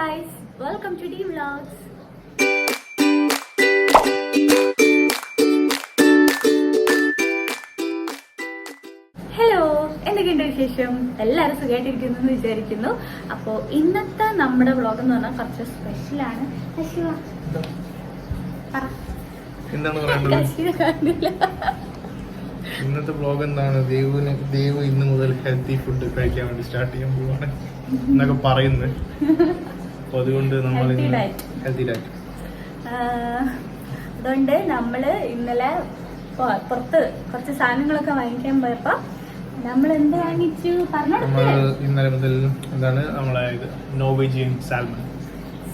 Guys, welcome to D Vlogs. Hello എന്തൊക്കെയുണ്ട് വിശേഷം? എല്ലാവരും സുഖമായിട്ടിരിക്കുന്നു എന്ന് വിചാരിക്കുന്നു. അപ്പോൾ ഇന്നത്തെ നമ്മുടെ വ്ളോഗ് എന്ന് പറഞ്ഞാൽ കുറച്ച് സ്പെഷ്യലാണ് ഇന്നത്തെ ബ്ലോഗ് എന്താണ്? ദേവുവിന് ദേവ് ഇന്ന് മുതൽ ഹെൽത്തി ഫുഡ് കഴിക്കാൻ വേണ്ടി സ്റ്റാർട്ട് ചെയ്യാൻ പോവാണ്. എന്നൊക്കെ പറയുന്നത്. അപ്പൊ അതുകൊണ്ട് നമ്മൾ ഹെൽത്തി ഡയറ്റ് അതുകൊണ്ട് നമ്മൾ ഇന്നലെ പുറത്ത് കുറച്ച് സാധനങ്ങളൊക്കെ വാങ്ങിക്കാൻ പോയപ്പോ നമ്മൾ എന്ത് വാങ്ങിച്ചു നമ്മൾ ഇന്നലെ മുതൽ എന്താണ് നമ്മളെ ഇത് നോർവേജിയൻ സാൽമൺ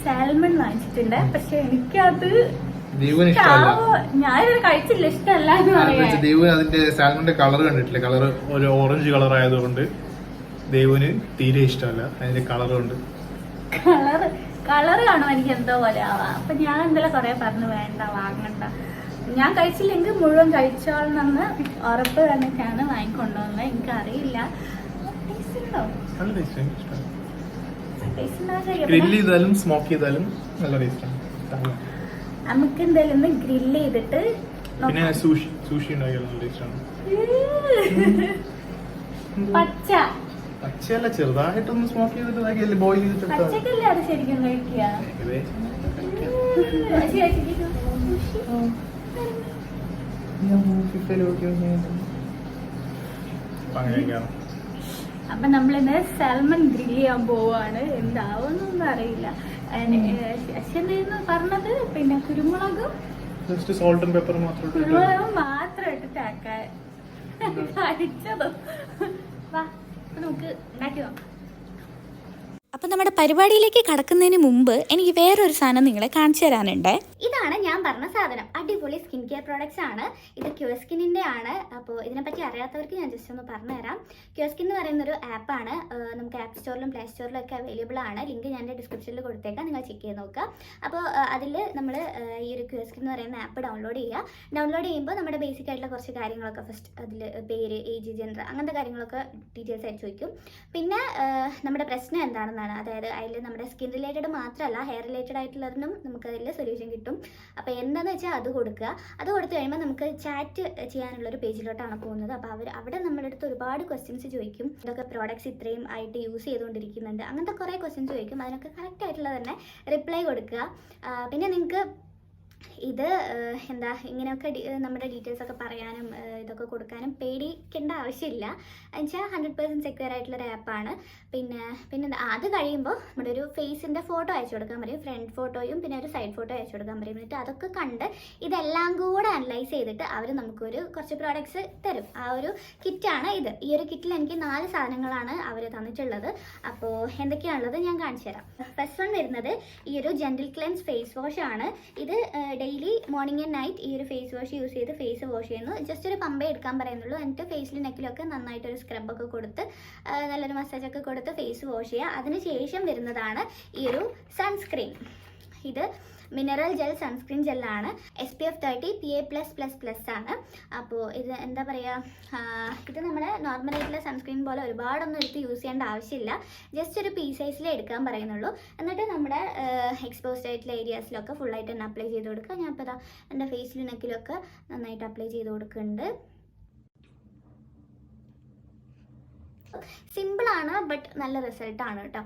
സാൽമൺ വാങ്ങിച്ചിട്ടുണ്ട്. പക്ഷെ എനിക്കത് ഞാനിത് കഴിച്ചില്ല. ഇഷ്ടമല്ല എന്ന് പറയാം അതിന്റെ സാൽമന്റെ കളർ കണ്ടിട്ടില്ല. കളർ ഒരു ഓറഞ്ച് കളർ ആയതുകൊണ്ട് ദേവുവിന് തീരെ ഇഷ്ടമല്ല. അതിന്റെ കളർ കൊണ്ട്. കളറ് കളറ് കാണും എനിക്ക് എന്തോ പോലെ ആവാം. അപ്പൊ ഞാൻ ഇന്നലെ കുറെ പറഞ്ഞു വേണ്ട വാങ്ങണ്ട. ഞാൻ കഴിച്ചില്ലെങ്കിൽ മുഴുവൻ കഴിച്ചോളണമെന്ന് ഉറപ്പ് തന്നിട്ടാണ് വാങ്ങിക്കൊണ്ടുവന്നത്. എനിക്ക് അറിയില്ല. ഗ്രില്ല് ചെയ്താലും സ്മോക്ക് ചെയ്താലും നല്ല ടേസ്റ്റാണ് നമുക്ക് എന്തായാലും ഒന്ന് ഗ്രില്ല് ചെയ്തിട്ട് പിന്നെ സൂഷി സൂഷി ഉണ്ടാക്കിയാലും നല്ല ടേസ്റ്റാണ് പച്ച. പച്ചയല്ല ചെറുതായിട്ടൊന്ന് സ്മോക്ക് ചെയ്തിട്ട് ഇതാക്കിയല്ലേ ബോയിൽ ചെയ്തിട്ട് അത് ശരിക്കും കഴിക്കുക. അപ്പൊ നമ്മളിന്ന് സാൽമൺ ഗ്രില്ല് ചെയ്യാൻ പോവാണ്. എന്താവുന്നൊന്നും അറിയില്ല. അശ്വന്തായിരുന്നു പറഞ്ഞത്? പിന്നെ കുരുമുളകും ജസ്റ്റ് and pepper മാത്രം കുരുമുളകും മാത്രം ഇട്ടിട്ടാക്കാൻ കഴിച്ചതും വാ. നമുക്ക് അപ്പം നമ്മുടെ പരിപാടിയിലേക്ക് കടക്കുന്നതിന് മുമ്പ് എനിക്ക് വേറൊരു സാധനം നിങ്ങളെ കാണിച്ചു തരാനുണ്ട്. ഇതാണ് ഞാൻ പറഞ്ഞ സാധനം. അടിപൊളി സ്കിൻ കെയർ പ്രോഡക്റ്റ്സ് ആണ്. ഇത് ക്യൂസ്കിനിന്റെ ആണ്. അപ്പോൾ ഇതിനെപ്പറ്റി അറിയാത്തവർക്ക് ഞാൻ ജസ്റ്റ് ഒന്ന് പറഞ്ഞുതരാം. ക്യൂസ്കിൻ എന്ന് പറയുന്ന ഒരു ആപ്പാണ് നമുക്ക് ആപ്പ് സ്റ്റോറിലും പ്ലേ സ്റ്റോറിലും ഒക്കെ അവൈലബിൾ ആണ്. ലിങ്ക് ഞാൻ ഡിസ്ക്രിപ്ഷനിൽ കൊടുത്തേക്കാം. നിങ്ങൾ ചെക്ക് ചെയ്ത് നോക്കുക. അപ്പോൾ അതിൽ നമ്മൾ ഈ ഒരു ക്യൂസ്കിൻ എന്ന് പറയുന്ന ആപ്പ് ഡൗൺലോഡ് ചെയ്യുക. ഡൗൺലോഡ് ചെയ്യുമ്പോൾ നമ്മുടെ ബേസിക് ആയിട്ടുള്ള കുറച്ച് കാര്യങ്ങളൊക്കെ ഫസ്റ്റ് അതിൽ പേര് ഏജ് ജെൻഡർ അങ്ങനത്തെ കാര്യങ്ങളൊക്കെ ഡീറ്റെയിൽസ് ആയിട്ട് ചോദിക്കും. പിന്നെ നമ്മുടെ പ്രശ്നം എന്താണെന്നാണ്. അതായത് അതിൽ നമ്മുടെ സ്കിൻ റിലേറ്റഡ് മാത്രമല്ല ഹെയർ റിലേറ്റഡ് ആയിട്ടുള്ളതിനും നമുക്ക് അതിൽ സൊല്യൂഷൻ കിട്ടും. അപ്പോൾ എന്താണെന്ന് വെച്ചാൽ അത് കൊടുക്കുക. അത് കൊടുത്തു കഴിയുമ്പോൾ നമുക്ക് ചാറ്റ് ചെയ്യാനുള്ള ഒരു പേജിലോട്ടാണ് പോകുന്നത്. അപ്പോൾ അവർ അവിടെ നമ്മുടെ അടുത്ത് ഒരുപാട് ക്വസ്റ്റ്യൻസ് ചോദിക്കും. ഇതൊക്കെ പ്രോഡക്റ്റ്സ് ഇത്രയും ആയിട്ട് യൂസ് ചെയ്തുകൊണ്ടിരിക്കുന്നുണ്ട്. അങ്ങനത്തെ കുറേ ക്വസ്റ്റ്യൻസ് ചോദിക്കും. അതിനൊക്കെ കറക്റ്റ് ആയിട്ടുള്ള തന്നെ റിപ്ലൈ കൊടുക്കുക. പിന്നെ നിങ്ങൾക്ക് ഇത് എന്താ ഇങ്ങനെയൊക്കെ നമ്മുടെ ഡീറ്റെയിൽസ് ഒക്കെ പറയാനും ഇതൊക്കെ കൊടുക്കാനും പേടിക്കേണ്ട ആവശ്യമില്ല. എന്നുവെച്ചാൽ ഹൺഡ്രഡ് പെർസെന്റ് സെക്യൂർ ആയിട്ടുള്ളൊരു ആപ്പാണ് പിന്നെ പിന്നെ അത് കഴിയുമ്പോൾ നമ്മുടെ ഒരു ഫേസിന്റെ ഫോട്ടോ അയച്ചു കൊടുക്കാൻ പറയും ഫ്രണ്ട് ഫോട്ടോയും പിന്നെ ഒരു സൈഡ് ഫോട്ടോ അയച്ചു കൊടുക്കാൻ പറയും. എന്നിട്ട് അതൊക്കെ കണ്ട് ഇതെല്ലാം കൂടെ അനലൈസ് ചെയ്തിട്ട് അവർ നമുക്കൊരു കുറച്ച് പ്രോഡക്റ്റ്സ് തരും. ആ ഒരു കിറ്റാണ് ഇത്. ഈ ഒരു കിറ്റിൽ എനിക്ക് നാല് സാധനങ്ങളാണ് അവർ തന്നിട്ടുള്ളത്. അപ്പോൾ എന്തൊക്കെയാണുള്ളത് ഞാൻ കാണിച്ചു തരാം. ഫസ്റ്റ് വൺ വരുന്നത് ഈ ഒരു ജെന്റിൽ ക്ലെൻസ് ഫേസ് വാഷ് ആണ്. ഇത് ഡെയിലി മോർണിംഗ് ആൻഡ് നൈറ്റ് ഈ ഒരു ഫേസ് വാഷ് യൂസ് ചെയ്ത് ഫേസ് വാഷ് ചെയ്യുന്നു. ജസ്റ്റ് ഒരു പമ്പേ എടുക്കാൻ പറയുന്നുള്ളൂ. എന്നിട്ട് ഫേസിലും നെക്കിലൊക്കെ നന്നായിട്ടൊരു സ്ക്രബൊക്കെ കൊടുത്ത് നല്ലൊരു മസാജൊക്കെ കൊടുത്ത് ഫേസ് വാഷ് ചെയ്യുക. അതിനുശേഷം വരുന്നതാണ് ഈ ഒരു സൺസ്ക്രീൻ ഇത് മിനറൽ ജെൽ സൺസ്ക്രീൻ ജെല്ലാണ് S P F thirty P A plus plus plus ആണ്. അപ്പോൾ ഇത് എന്താ പറയുക ഇത് നമ്മുടെ നോർമൽ ആയിട്ടുള്ള സൺസ്ക്രീൻ പോലെ ഒരുപാടൊന്നും എടുത്ത് യൂസ് ചെയ്യേണ്ട ആവശ്യമില്ല. ജസ്റ്റ് ഒരു പീ സൈസിലേ എടുക്കാൻ പറയുന്നുള്ളൂ. എന്നിട്ട് നമ്മുടെ എക്സ്പോസ്ഡ് ആയിട്ടുള്ള ഏരിയാസിലൊക്കെ ഫുള്ളായിട്ട് തന്നെ അപ്ലൈ ചെയ്ത് കൊടുക്കുക. ഞാൻ ഇപ്പോൾ എന്റെ ഫേസിലും നെക്കിലൊക്കെ നന്നായിട്ട് അപ്ലൈ ചെയ്ത് കൊടുക്കുന്നുണ്ട്. സിമ്പിളാണ് ബട്ട് നല്ല റിസൾട്ടാണ് കേട്ടോ.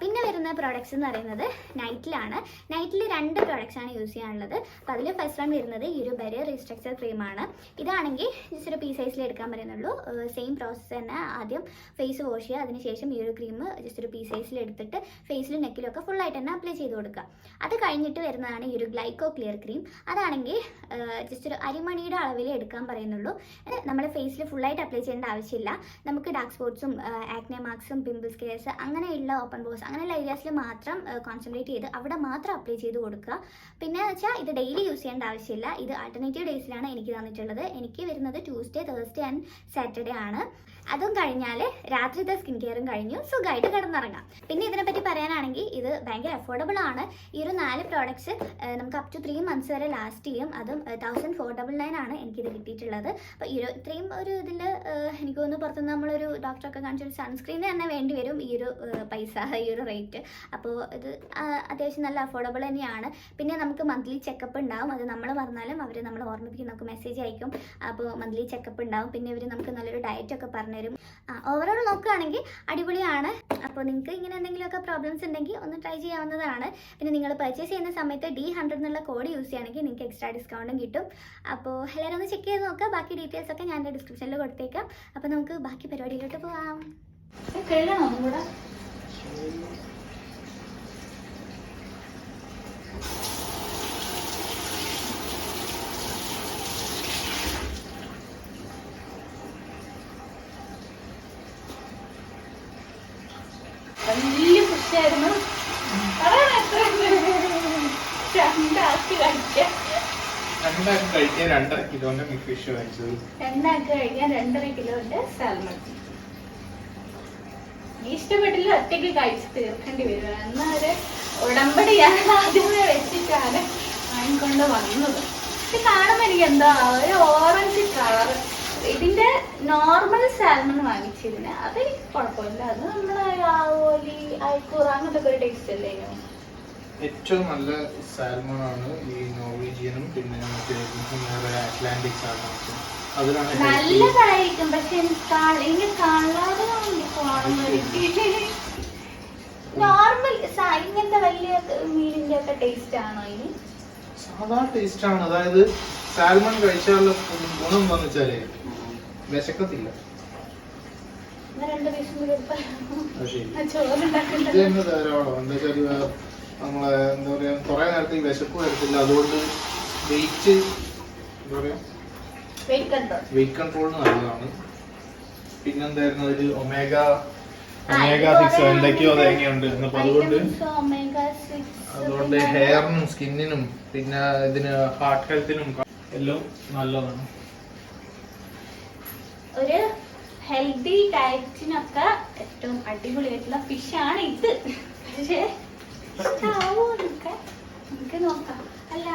പിന്നെ വരുന്ന പ്രോഡക്റ്റ്സ് എന്ന് പറയുന്നത് നൈറ്റിലാണ് നൈറ്റിൽ രണ്ട് പ്രോഡക്റ്റ്സ് ആണ് യൂസ് ചെയ്യാനുള്ളത്. അപ്പോൾ അതിൽ ഫസ്റ്റ് വൺ വരുന്നത് ഈ ഒരു ബരിയർ റീസ്ട്രക്ചർ ക്രീമാണ് ഇതാണെങ്കിൽ ജസ്റ്റ് ഒരു പീ സൈസിൽ എടുക്കാൻ പറയുന്നുള്ളൂ സെയിം പ്രോസസ്സ് തന്നെ ആദ്യം ഫേസ് വാഷ് ചെയ്യുക. അതിനുശേഷം ഈ ഒരു ക്രീം ജസ്റ്റ് ഒരു പീ സൈസിൽ എടുത്തിട്ട് ഫേസിലും നെക്കിലൊക്കെ ഫുള്ളായിട്ട് തന്നെ അപ്ലൈ ചെയ്ത് കൊടുക്കുക. അത് കഴിഞ്ഞിട്ട് വരുന്നതാണ് ഈ ഒരു ഗ്ലൈക്കോ ക്ലിയർ ക്രീം അതാണെങ്കിൽ ജസ്റ്റ് ഒരു അരിമണിയുടെ അളവിൽ എടുക്കാൻ പറയുന്നുള്ളൂ. നമ്മുടെ ഫേസിൽ ഫുള്ളായിട്ട് അപ്ലൈ ചെയ്യേണ്ട ആവശ്യമില്ല. നമുക്ക് ഡാർക്ക് സ്പോട്ട്സും ആക്നെ മാർക്സും പിമ്പിൾസ് കെയർസ് അങ്ങനെയുള്ള ഓപ്പൺ പോസ് അങ്ങനെയുള്ള ഏരിയാസിൽ മാത്രം കോൺസെൻട്രേറ്റ് ചെയ്ത് അവിടെ മാത്രം അപ്ലൈ ചെയ്ത് കൊടുക്കുക. പിന്നെ വെച്ചാൽ ഇത് ഡെയിലി യൂസ് ചെയ്യേണ്ട ആവശ്യമില്ല. ഇത് ആൾട്ടർനേറ്റീവ് ഡേയ്സിലാണ് എനിക്ക് തന്നിട്ടുള്ളത്. എനിക്ക് വരുന്നത് ട്യൂസ്ഡേ തേഴ്സ്ഡേ ആൻഡ് സാറ്റർഡേ ആണ്. അതും കഴിഞ്ഞാൽ രാത്രിത്തെ സ്കിൻ കെയറും കഴിഞ്ഞു. സുഖമായിട്ട് കിടന്നിറങ്ങാം. പിന്നെ ഇതിനെപ്പറ്റി പറയാനാണെങ്കിൽ ഇത് ഭയങ്കര അഫോർഡബിൾ ആണ്. ഈ ഒരു നാല് പ്രോഡക്ട്സ് നമുക്ക് അപ് ടു ത്രീ മന്ത്സ് വരെ ലാസ്റ്റ് ചെയ്യും. അതും തൗസൻഡ് ഫോർ ഡബിൾ നയൻ ആണ് എനിക്കിത് കിട്ടിയിട്ടുള്ളത്. അപ്പോൾ ഒരു ഇത്രയും ഒരു ഇതിൽ എനിക്ക് തോന്നുന്നു പുറത്തുനിന്ന് നമ്മളൊരു ഡോക്ടറൊക്കെ കാണിച്ചൊരു സൺസ്ക്രീൻ തന്നെ വേണ്ടി വരും ഈ ഒരു പൈസ ഈ ഒരു റേറ്റ് അപ്പോൾ ഇത് അത്യാവശ്യം നല്ല അഫോർഡബിൾ തന്നെയാണ്. പിന്നെ നമുക്ക് മന്ത്ലി ചെക്കപ്പ് ഉണ്ടാവും. അത് നമ്മൾ മറന്നാലും അവർ നമ്മൾ ഓർമ്മിപ്പിക്കും. നമുക്ക് മെസ്സേജ് അയക്കും. അപ്പോൾ മന്ത്ലി ചെക്കപ്പ് ഉണ്ടാവും. പിന്നെ ഇവർ നമുക്ക് നല്ലൊരു ഡയറ്റ് ഒക്കെ പറഞ്ഞുതരും ഓവറോൾ നോക്കുകയാണെങ്കിൽ അടിപൊളിയാണ്. അപ്പോൾ നിങ്ങൾക്ക് ഇങ്ങനെ എന്തെങ്കിലുമൊക്കെ പ്രോബ്ലംസ് ഉണ്ടെങ്കിൽ ഒന്ന് ട്രൈ ചെയ്യാവുന്നതാണ്. പിന്നെ നിങ്ങൾ പർച്ചേസ് ചെയ്യുന്ന സമയത്ത് ഡി ഹൺഡ്രഡ് എന്നുള്ള കോഡ് യൂസ് ചെയ്യുകയാണെങ്കിൽ നിങ്ങൾക്ക് എക്സ്ട്രാ ഡിസ്കൗണ്ടും കിട്ടും. അപ്പോൾ എല്ലാവരും ഒന്ന് ചെക്ക് ചെയ്ത് നോക്കുക. ബാക്കി ഡീറ്റെയിൽസ് ഒക്കെ ഞാൻ ഡിസ്ക്രിപ്ഷനിൽ കൊടുത്തേക്കാം. അപ്പോൾ നമുക്ക് ബാക്കി പരിപാടിയിലോട്ട് ഒന്നും കൂടെ വലിയ അതാണ് എത്ര രണ്ടാക്കി കഴിക്കാം രണ്ടാക്കി കഴിക്കാൻ രണ്ടര കിലോന്റെ ഫിഷ് വാങ്ങിച്ചത്. രണ്ടാക്കി കഴിക്കാൻ രണ്ടര കിലോന്റെ സാൽമൺ ഇഷ്ടപ്പെട്ടില്ല ഒറ്റയ്ക്ക് കഴിച്ച് തീർക്കേണ്ടി വരും. എന്നൊരു ഉടമ്പടി ഞാൻ ആദ്യമേ വെച്ചിട്ടാണ് വാങ്ങിക്കൊണ്ട് വന്നത്. ഇത് കാണുമ്പോൾ എനിക്ക് എന്താ ഒരു ഓറഞ്ച് കളർ ഇതിന്റെ നോർമൽ സാൽമൺ വാങ്ങിച്ചിരുന്നു. അത് കുഴപ്പമില്ല. അത് നമ്മുടെ ആവോലി അയക്കൂറ അങ്ങനത്തെ ഒരു ടേസ്റ്റ് അല്ലേ ഏറ്റവും നല്ല സാൽമൺ ആണ് ഈ നോർവീജിയനും പിന്നെ അറ്റ്ലാന്റിക് സാൽമൺ അതിലാണ്. നല്ലതായിരിക്കും. പക്ഷെ എനിക്ക് കാ- എനിക്ക് കളറ് നോർമൽ ഇങ്ങനത്തെ വലിയ മീനിന്റെ ഒക്കെ ടേസ്റ്റ് ആണോ ഇനി? സാധാരണ ടേസ്റ്റ് ആണ്. അതായത് സാൽമൺ കഴിച്ചാലുള്ള ഗുണം എന്താണെന്ന് വെച്ചാൽ വിശക്കത്തില്ല. എന്നാ രണ്ട് പീസും കൂടി എടുത്താ- അത് ശരി. ആ ചോറ് ഇത് ഉണ്ടാക്കണ്ടല്ലോ. തന്നെ ധാരാളം എന്താ വെച്ചാൽ നമ്മളെ എന്താ പറയാ കുറെ നേരത്തെ ഈ വിശപ്പ് വരത്തില്ല. അതുകൊണ്ട് വെയിറ്റ് എന്താ പറയാ. വെയിറ്റ് കൺട്രോൾ നല്ലതാണ്. പിന്നെന്തായിരുന്നു അതിൽ ഒമേഗ ഒമേഗ സിക്സ് എന്തൊക്കെയോ തേങ്ങയുണ്ട്. എന്നപ്പോ അതുകൊണ്ട് അതുകൊണ്ട് ഹെയറിനും സ്കിന്നിനും പിന്നെ ഇതിന് ഹാർട്ട് ഹെൽത്തിനും എല്ലാം നല്ലതാണ്. ഒരു ഹെൽത്തി ഡയറ്റിനൊക്കെ ഏറ്റവും അടിപൊളിയായിട്ടുള്ള ഫിഷ് ആണ് ഇത്. പക്ഷേ ഇഷ്ടാവോ നമുക്ക് നമുക്ക് നോക്കാം. അല്ല.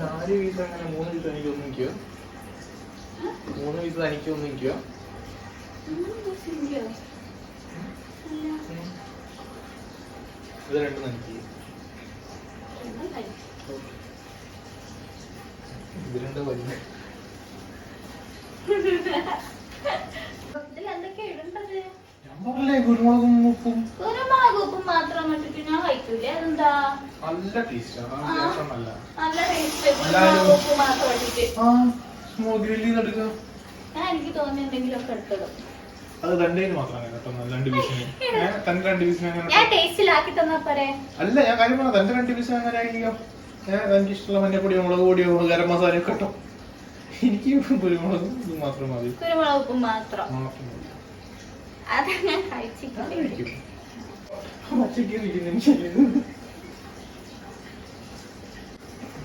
നാല് പീസ് അങ്ങനെ മൂന്ന് പീസ് എനിക്ക് ഒന്നിക്കോ? മൂന്ന് പീസ് എനിക്ക് ഒന്നിക്കോ? ഇത് രണ്ടും എനിക്ക് ഇത് രണ്ട് വലിയ ഇതിൽ എന്തൊക്കെയാ ഇടേണ്ടത് ഞാൻ പറഞ്ഞേ കുരുമുളകും ഉപ്പും കുരുമുളക് ഉപ്പും. മാത്രം ഇട്ടിട്ട് ഞാൻ കഴിക്കൂലേ അതെന്താ? നല്ല ടേസ്റ്റ് എനിക്ക് തോന്നി എന്തെങ്കിലുമൊക്കെ എടുത്തിടും. അത് രണ്ടേന് മാത്രമാണ് കേട്ടോ രണ്ട് പീസിന് ഏഹ് തന്റെ രണ്ട് പീസിന് ഞാൻ ടേസ്റ്റിലാക്കി തന്നാ പോരെ? അല്ല ഞാൻ കാര്യം പറഞ്ഞ തന്റെ രണ്ട് പീസിന് അങ്ങനെ ആയിരിക്കും? ഏഹ് എനിക്ക് ഇഷ്ടമുള്ള മഞ്ഞപ്പൊടിയോ മുളക് പൊടിയോ ഗരം മസാലയോ കേട്ടോ എനിക്ക് കുരുമുളക് മാത്രം മതി. കുരുമുളക് ഉപ്പ് മാത്രം അതങ്ങനെ കഴിച്ചിട്ടില്ല.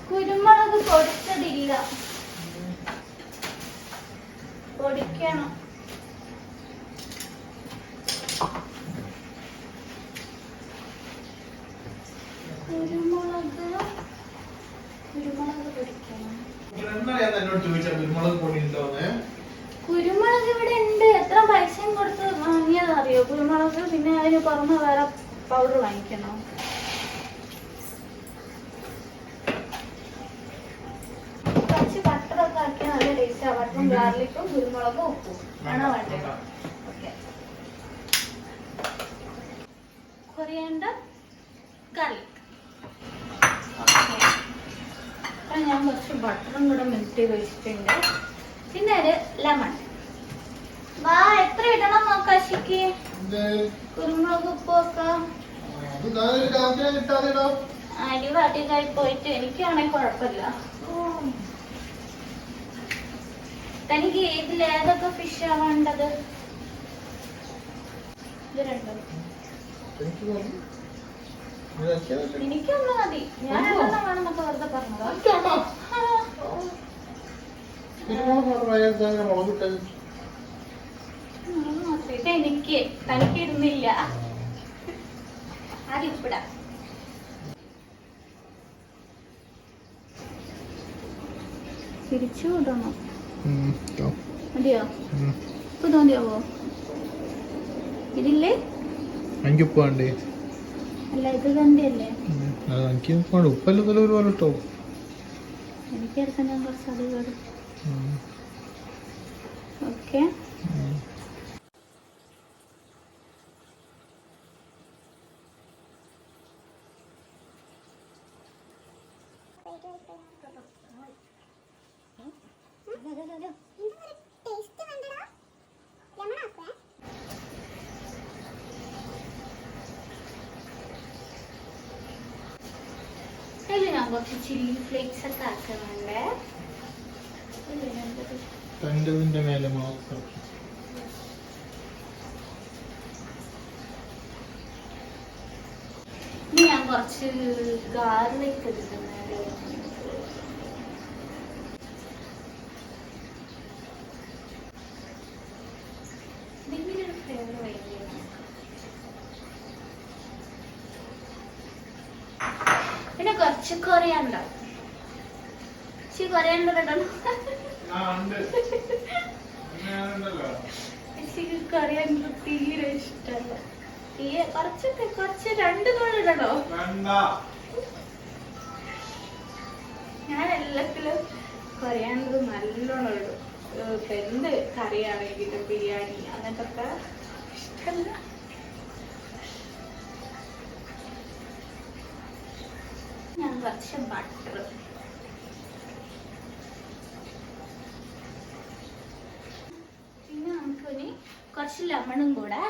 കുരുമുളക് പൊടിച്ചതില്ല. പൊടിക്കണം കുരുമുളക് കുരുമുളക് പൊടിക്കണം ഇതെന്താ ഞാൻ എന്നോട് ചോദിച്ചാ കുരുമുളക് പൊടി ഉണ്ടോന്ന് കുരുമുളക് ഇവിടെ ഉണ്ട് എത്ര പൈസയും കൊടുത്ത് വാങ്ങിയതറിയോ കുരുമുളക് പിന്നെ അതിന് പുറമെ വേറെ പൗഡർ വാങ്ങിക്കണം കുറച്ച് ബട്ടറൊക്കെ ആക്കി നല്ല ടേസ്റ്റ് ബട്ടറും ഗാർലിക്കും കുരുമുളകും ഉപ്പും ആണോ വേണ്ടത് ഓക്കെ കൊറിയണ്ടർ കറി അപ്പൊ ഞാൻ കുറച്ച് ബട്ടറും കൂടെ മെൽറ്റ് ചെയ്ത് വെച്ചിട്ടുണ്ട്. പിന്നെ ഒരു ലെമൺ വാ എത്ര ഇടണം നോക്കാം ശിക്ക് ഇത് കുരുമുളക് ഉപ്പൊക്കെ അത് ഞാനൊരു കാന്തിനെ കിട്ടാതെ ഇടാം. അരി വാട്ടിക്കായി പോയിട്ട് എനിക്കാണെങ്കിൽ കുഴപ്പമില്ല. തനിക്ക് ഇതിൽ ഏതൊക്കെ ഫിഷാ വേണ്ടത്? ഇത് രണ്ടും. എനിക്ക് തോന്നി. എനിക്കൊന്ന് മതി ഞാൻ രണ്ടെണ്ണം വേണമെന്നൊക്കെ വെറുതെ പറഞ്ഞതാ ഇത് എനിക്ക്. തനിക്ക് ഇടുന്നില്ല ആദ്യം ഉപ്പിടാം. തിരിച്ചു വിടണോ മതിയോ? ഇപ്പൊ തോന്നിയാവോ ഇതില്ലേ? എനിക്ക് ഉപ്പ് വേണ്ടേ അല്ല ഇത് തന്നെയല്ലേ എനിക്ക് ഉപ്പാണ് ഉപ്പല്ല ഒരു പോലെ ഇട്ടോ? എനിക്ക് എടുക്കാൻ ഞാൻ കുറച്ച് അധികം ഓക്കെ അതിൽ ഞാൻ കുറച്ച് ചില്ലി ഫ്ലേക്സ് ഒക്കെ ആക്കുന്നുണ്ട്. തണ്ടതിന്റെ മേലെ മാത്രം. ഇനി ഞാൻ കുറച്ച് ഗാർലിക് എടുക്കുന്നുണ്ട് എന്തെങ്കിലും ഒരു ഫ്ലേവർ വേണ്ടി പിന്നെ കൊറിയാൻ ഉണ്ടാവും പക്ഷെ കൊറിയാൻ ഇടണം എനിക്ക് കൊറിയാണ്ടർ തീരെ ഇഷ്ടമല്ല തീരെ കുറച്ചൊക്കെ കുറച്ച് രണ്ട് നുള്ളി ഇടണോ? ഞാൻ എല്ലാത്തിലും കൊറിയാനത് നല്ലോണം ഇടും. എന്ത് കറിയാണെങ്കിലും ബിരിയാണി അങ്ങനത്തെ ഇഷ്ടമല്ല കുറച്ച് ബട്ടർ പിന്നെ നമുക്ക് ഇനി കുറച്ച് ലെമണും കൂടെ.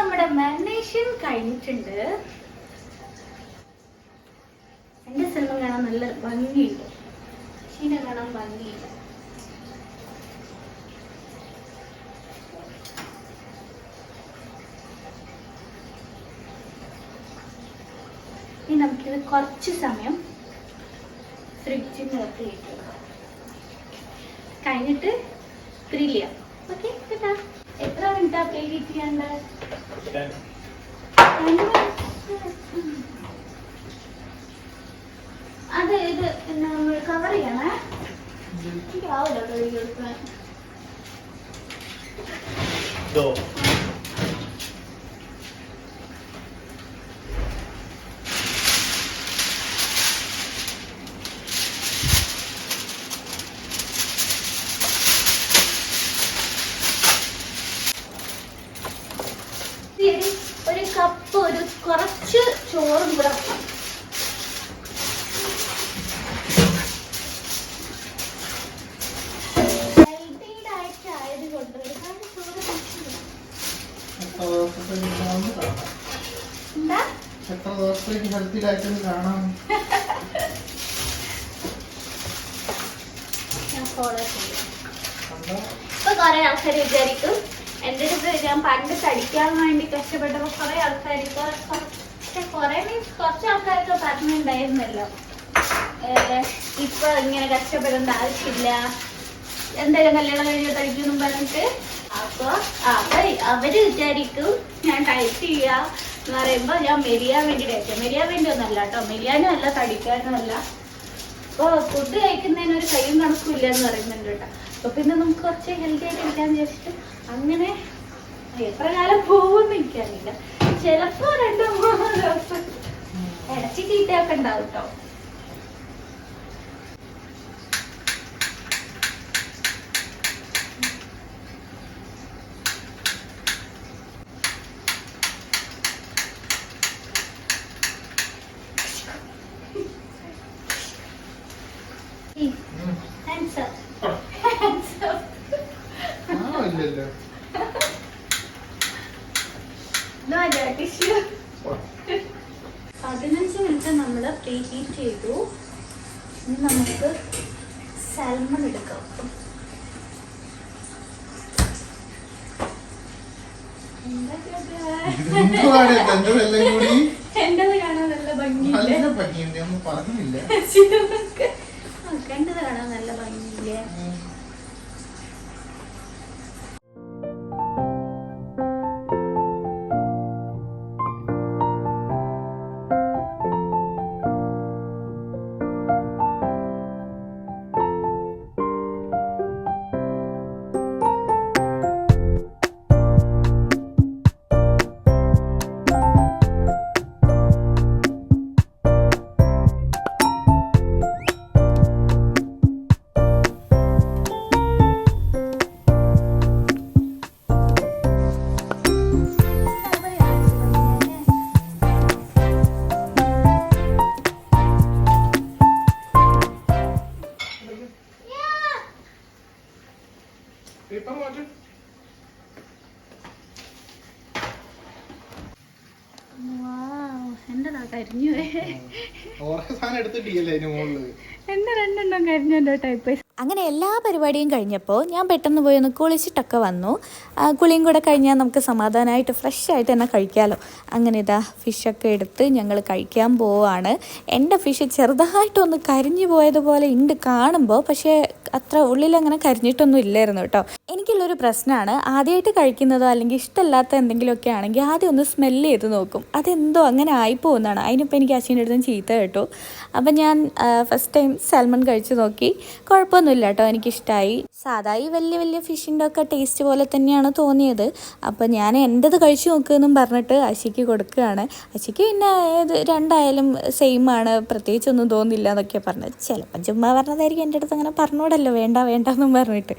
നമ്മുടെ മാരിനേഷൻ കഴിഞ്ഞിട്ടുണ്ട്. എന്റെ സിനിമ കാണാൻ നല്ല ഭംഗിയുണ്ട്. ഷീന കാണാൻ ഭംഗിയില്ല ഇനി നമുക്കിത് കുറച്ച് സമയം ഫ്രിഡ്ജിനകത്ത് കയറ്റുക കഴിഞ്ഞിട്ട് ചെയ്യാം. ഓക്കെ കേട്ടാ എത്ര മിനിറ്റാ പ്ലേ ഹീറ്റ് ചെയ്യേണ്ടത് അത് ഇത് നമ്മൾ കവർ ചെയ്യണേ എനിക്കാവില്ല കഴുകി എടുക്കാൻ ഇനി ഒരു കപ്പ് ഒരു കുറച്ച് ചോറും കൂടെ വെക്കണം. Healthy diet ആയതുകൊണ്ട് ഒരുപാട് ചോറ് കഴിച്ചില്ല. എന്താ എത്ര ഹെൽത്തിലായിട്ടൊന്ന് കാണാം. ഇപ്പൊ കുറെ ആൾക്കാർ വിചാരിക്കും അടുത്ത് ഞാൻ പണ്ട് പഠിക്കാൻ വേണ്ടി കഷ്ടപ്പെട്ടപ്പോ കുറെ ആൾക്കാർക്ക് പക്ഷെ കുറെ മീൻസ് കുറച്ച് ആൾക്കാർക്ക് പറഞ്ഞിട്ടുണ്ടായിരുന്നല്ലോ ഇപ്പൊ ഇങ്ങനെ കഷ്ടപ്പെടേണ്ട ആവശ്യമില്ല. എന്തായാലും കല്യാണം കഴിഞ്ഞ് തടിക്കുന്നു പറഞ്ഞിട്ട് അപ്പൊ അവർ അവർ വിചാരിക്കും ഞാൻ ടൈറ്റ് ചെയ്യാ എന്ന് പറയുമ്പോ ഞാൻ മെരിയാൻ വേണ്ടി കഴിക്കാം. മെരിയാൻ വേണ്ടി ഒന്നല്ല കേട്ടോ. മെരിയാനും അല്ല തടിക്കാനും അല്ല. അപ്പൊ ഫുഡ് കഴിക്കുന്നതിന് ഒരു കയ്യും കണക്കും ഇല്ല എന്ന് പറയുന്നുണ്ട് കേട്ടോ. അപ്പൊ പിന്നെ നമുക്ക് കുറച്ച് ഹെൽത്തി ആയിട്ട് ഇരിക്കാന്ന് വിചാരിച്ചിട്ട് അങ്ങനെ എത്ര കാലം പോകുമെന്ന് എനിക്കറിയില്ല. ചിലപ്പോ രണ്ടോ മൂന്നോ ദിവസം ഇടച്ചിട്ടീറ്റൊക്കെ ഉണ്ടാവും കേട്ടോ ഹാൻഡ്സ് അപ്പ് ഹാൻഡ്സ് അപ്പ് ആ ഇല്ലല്ലോ No, that is you. പതിനഞ്ച് മിനിറ്റ് നമ്മൾ പ്രീ ഹീറ്റ് ചെയ്തു ഇനി നമുക്ക് സാൽമൺ എടുക്കാം ഇതെന്തുവാണ് എന്തെല്ലാം കൂടി എന്റേത് കാണാൻ നല്ല ഭംഗിയില്ലേ? പറഞ്ഞില്ല. കണ്ടത് കാണാൻ നല്ല ഭംഗിയില്ലേ? രണ്ടെണ്ണം കരിഞ്ഞു ടൈപ്പ് അങ്ങനെ എല്ലാ പരിപാടിയും കഴിഞ്ഞപ്പോൾ ഞാൻ പെട്ടെന്ന് പോയി ഒന്ന് കുളിച്ചിട്ടൊക്കെ വന്നു. കുളിയും കൂടെ കഴിഞ്ഞാൽ നമുക്ക് സമാധാനമായിട്ട് ഫ്രഷ് ആയിട്ട് തന്നെ കഴിക്കാമല്ലോ അങ്ങനെ ഇതാ ഫിഷൊക്കെ എടുത്ത് ഞങ്ങൾ കഴിക്കാൻ പോവാണ്. എന്റെ ഫിഷ് ചെറുതായിട്ടൊന്ന് കരിഞ്ഞു പോയതുപോലെ ഉണ്ട് കാണുമ്പോൾ പക്ഷേ അത്ര ഉള്ളിൽ അങ്ങനെ കരിഞ്ഞിട്ടൊന്നും ഇല്ലായിരുന്നു കേട്ടോ. എനിക്കുള്ളൊരു പ്രശ്നമാണ് ആദ്യമായിട്ട് കഴിക്കുന്നതോ അല്ലെങ്കിൽ ഇഷ്ടമല്ലാത്ത എന്തെങ്കിലുമൊക്കെ ആണെങ്കിൽ ആദ്യം ഒന്ന് സ്മെല്ല് ചെയ്ത് നോക്കും. അതെന്തോ അങ്ങനെ ആയിപ്പോകുന്നതാണ് അതിനിപ്പോൾ എനിക്ക് അച്ഛന്റെ അടുത്തും ചീത്ത കേട്ടു. അപ്പം ഞാൻ ഫസ്റ്റ് ടൈം സാൽമൺ കഴിച്ചു നോക്കി. കുഴപ്പമൊന്നുമില്ല കേട്ടോ എനിക്കിഷ്ടമായി സാധാ ഈ വലിയ വലിയ ഫിഷിന്റെ ഒക്കെ ടേസ്റ്റ് പോലെ തന്നെയാണ് തോന്നിയത്. അപ്പം ഞാൻ എന്റെത് കഴിച്ചു നോക്കുമെന്നും പറഞ്ഞിട്ട് അശിക്ക് കൊടുക്കുകയാണ്. അശിക്ക് പിന്നെ ഏത് രണ്ടായാലും സെയിം ആണ് പ്രത്യേകിച്ചൊന്നും തോന്നില്ല എന്നൊക്കെ പറഞ്ഞത് ചിലപ്പം ചുമ്മാ പറഞ്ഞതായിരിക്കും എന്റെ അടുത്ത് അങ്ങനെ പറഞ്ഞോടല്ലോ വേണ്ട വേണ്ട എന്നും പറഞ്ഞിട്ട്.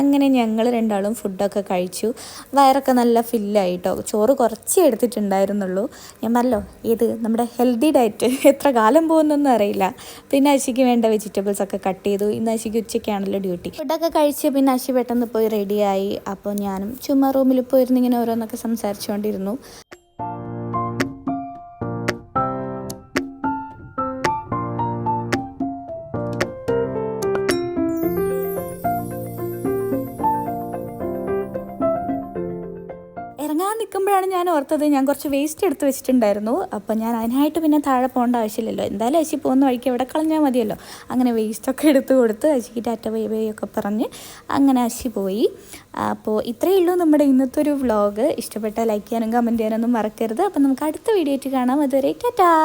അങ്ങനെ ഞങ്ങൾ രണ്ടാളും ഫുഡൊക്കെ കഴിച്ചു. വയറൊക്കെ നല്ല ഫില്ലായിട്ടോ ചോറ് കുറച്ചേ എടുത്തിട്ടുണ്ടായിരുന്നുള്ളൂ. ഞാൻ പറഞ്ഞല്ലോ ഇത് നമ്മുടെ ഹെൽത്തി ഡയറ്റ് എത്ര കാലം പോകുന്നൊന്നും അറിയില്ല. പിന്നെ അശിക്ക് വേണ്ട വെജിറ്റബിൾസ് ഒക്കെ കട്ട് ചെയ്തു. ഇന്ന് അശിക്ക് ഉച്ചയ്ക്കാണല്ലോ ഡ്യൂട്ടി. ഫുഡൊക്കെ കഴിച്ച് പിന്നെ അശി പെട്ടെന്ന് പോയി റെഡിയായി അപ്പോൾ ഞാനും ചുമ്മാ റൂമിൽ പോയിരുന്നിങ്ങനെ ഓരോന്നൊക്കെ സംസാരിച്ചുകൊണ്ടിരുന്നു നിൽക്കുമ്പോഴാണ് ഞാൻ ഓർത്തത്. ഞാൻ കുറച്ച് വേസ്റ്റ് എടുത്ത് വെച്ചിട്ടുണ്ടായിരുന്നു. അപ്പം ഞാൻ അതിനായിട്ട് പിന്നെ താഴെ പോകേണ്ട ആവശ്യമില്ലല്ലോ. എന്തായാലും അശി പോകുന്ന വഴിക്ക് എവിടെ കളഞ്ഞാൽ മതിയല്ലോ. അങ്ങനെ വേസ്റ്റൊക്കെ എടുത്ത് കൊടുത്ത് അശിക്ക് ടാറ്റ ബൈ ബൈ ഒക്കെ പറഞ്ഞ് അങ്ങനെ അശി പോയി. അപ്പോൾ ഇത്രയേ ഉള്ളൂ നമ്മുടെ ഇന്നത്തെ ഒരു വ്ളോഗ് ഇഷ്ടപ്പെട്ട ലൈക്ക് ചെയ്യാനും കമന്റ് ചെയ്യാനൊന്നും മറക്കരുത്. അപ്പം നമുക്ക് അടുത്ത വീഡിയോ ആയിട്ട് കാണാം. അതുവരെ ടാറ്റാ.